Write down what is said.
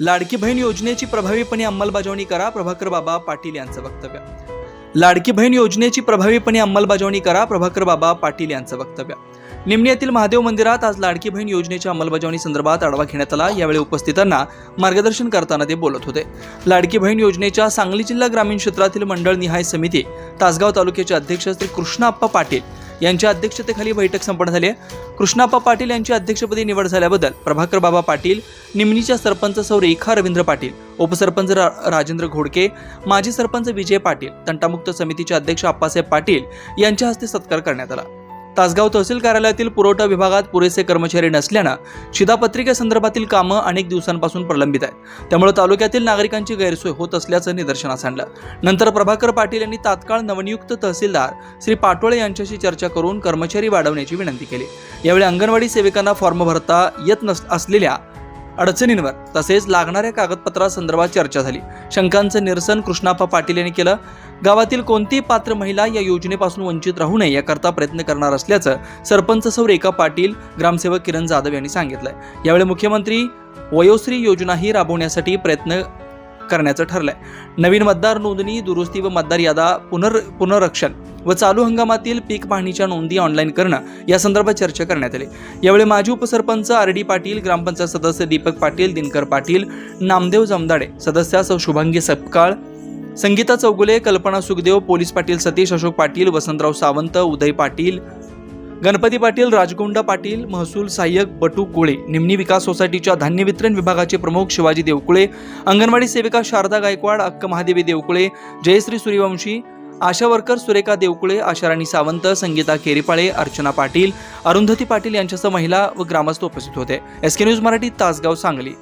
लाडकी बहीण योजनेची प्रभावीपणे अंमलबजावणी करा प्रभाकर बाबा पाटील यांचं वक्तव्य. लाडकी बहीण योजनेची प्रभावीपणे अंमलबजावणी करा प्रभाकर बाबा पाटील यांचं वक्तव्य. निमणी येथील महादेव मंदिरात आज लाडकी बहीण योजनेच्या अंमलबजावणी संदर्भात आढावा घेण्यात आला. यावेळी उपस्थितांना मार्गदर्शन करताना ते बोलत होते. लाडकी बहीण योजनेच्या सांगली जिल्हा ग्रामीण क्षेत्रातील मंडळ निहाय समिती तासगाव तालुक्याचे अध्यक्ष श्री कृष्णाप्पा पाटील यांच्या अध्यक्षतेखाली बैठक संपन्न झाली आहे. कृष्णाप्पा पाटील यांची अध्यक्षपदी निवड झाल्याबद्दल प्रभाकर बाबा पाटील निमणीच्या सरपंच सौ रेखा रवींद्र पाटील उपसरपंच रा राजेंद्र घोडके माजी सरपंच विजय पाटील तंटामुक्त समितीचे अध्यक्ष आप्पासाहेब पाटील यांच्या हस्ते सत्कार करण्यात आला तासगाव तहसील कार्यालयातील पुरवठा विभागात पुरेसे कर्मचारी नसल्यानं शिधापत्रिकेसंदर्भातील कामं अनेक दिवसांपासून प्रलंबित आहेत. त्यामुळे तालुक्यातील नागरिकांची गैरसोय होत असल्याचं निदर्शनास आणलं. नंतर प्रभाकर पाटील यांनी तात्काळ नवनियुक्त तहसीलदार श्री पाटोळे यांच्याशी चर्चा करून कर्मचारी वाढवण्याची विनंती केली. यावेळी अंगणवाडी सेविकांना फॉर्म भरता येत नस असलेल्या अडचणींवर तसेच लागणाऱ्या कागदपत्रासंदर्भात चर्चा झाली. शंकांचं निरसन कृष्णाप्पा पाटील यांनी केलं. गावातील कोणतीही पात्र महिला या योजनेपासून वंचित राहू नये याकरता प्रयत्न करणार असल्याचं सरपंच सौ रेखा पाटील ग्रामसेवक किरण जाधव यांनी सांगितलं यावेळी मुख्यमंत्री वयोश्री योजनाही राबवण्यासाठी प्रयत्न करण्याचं ठरलंय. नवीन मतदार नोंदणी दुरुस्ती व मतदार यादा पुनर पुनर्रक्षण व चालू हंगामातील पीक पाहणीच्या नोंदी ऑनलाईन करणं या संदर्भात चर्चा करण्यात आली. यावेळी माजी उपसरपंच आर डी पाटील ग्रामपंचायत सदस्य दीपक पाटील दिनकर पाटील नामदेव जमदाडे सदस्या शुभांगी सपकाळ संगीता चौगुले कल्पना सुखदेव पोलीस पाटील सतीश अशोक पाटील वसंतराव सावंत उदय पाटील गणपती पाटील राजगोंडा पाटील महसूल सहाय्यक बटू कुळे निमणी विकास सोसायटीच्या धान्य वितरण विभागाचे प्रमुख शिवाजी देवकुळे अंगणवाडी सेविका शारदा गायकवाड अक्क महादेवी देवकुळे जयश्री सूर्यवंशी आशा वर्कर सुरेखा देवकुळे आशाराणी सावंत संगीता केरीपाळे अर्चना पाटील अरुंधती पाटील यांच्यासह महिला व ग्रामस्थ उपस्थित होते. SK news Marathi Tasgaon Sangli.